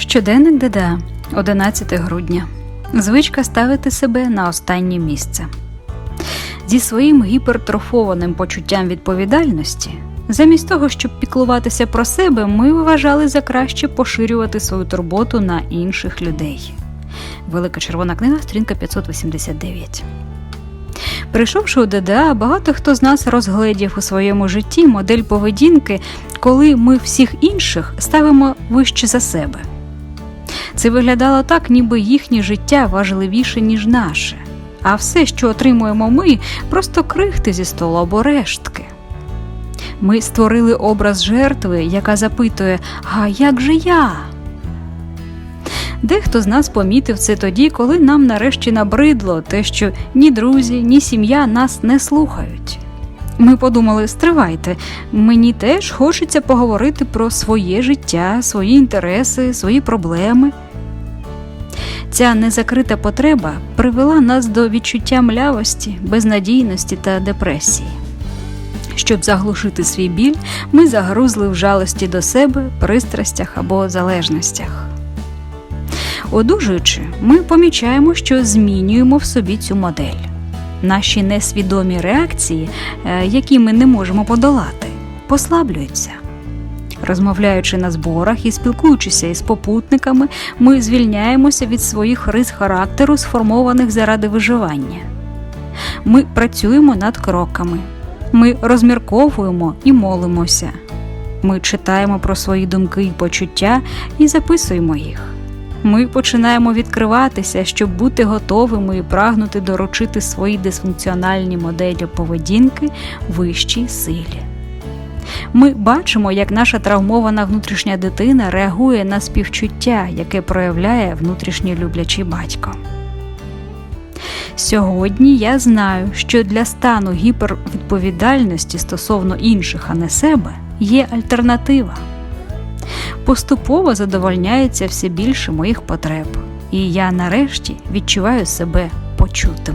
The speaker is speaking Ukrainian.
Щоденник ДДА, 11 грудня. Звичка ставити себе на останнє місце. Зі своїм гіпертрофованим почуттям відповідальності, замість того, щоб піклуватися про себе, ми вважали за краще поширювати свою турботу на інших людей. Велика червона книга, сторінка 589. Прийшовши у ДДА, багато хто з нас розгледів у своєму житті модель поведінки, коли ми всіх інших ставимо вище за себе. Це виглядало так, ніби їхнє життя важливіше, ніж наше, а все, що отримуємо ми, просто крихти зі столу або рештки. Ми створили образ жертви, яка запитує: А як же я? Дехто з нас помітив це тоді, коли нам нарешті набридло те, що ні друзі, ні сім'я нас не слухають. Ми подумали, стривайте, мені теж хочеться поговорити про своє життя, свої інтереси, свої проблеми. Ця незакрита потреба привела нас до відчуття млявості, безнадійності та депресії. Щоб заглушити свій біль, ми загрузли в жалості до себе, пристрастях або залежностях. Одужуючи, ми помічаємо, що змінюємо в собі цю модель. Наші несвідомі реакції, е, які ми не можемо подолати, послаблюються. Розмовляючи на зборах і спілкуючися із попутниками, ми звільняємося від своїх рис характеру, сформованих заради виживання. Ми працюємо над кроками, ми розмірковуємо і молимося. Ми читаємо про свої думки і почуття і записуємо їх. Ми починаємо відкриватися, щоб бути готовими і прагнути доручити свої дисфункціональні моделі поведінки вищій силі. Ми бачимо, як наша травмована внутрішня дитина реагує на співчуття, яке проявляє внутрішній люблячий батько. Сьогодні я знаю, що для стану гіпервідповідальності стосовно інших, а не себе, є альтернатива. Поступово задовольняється все більше моїх потреб, і я нарешті відчуваю себе почутим.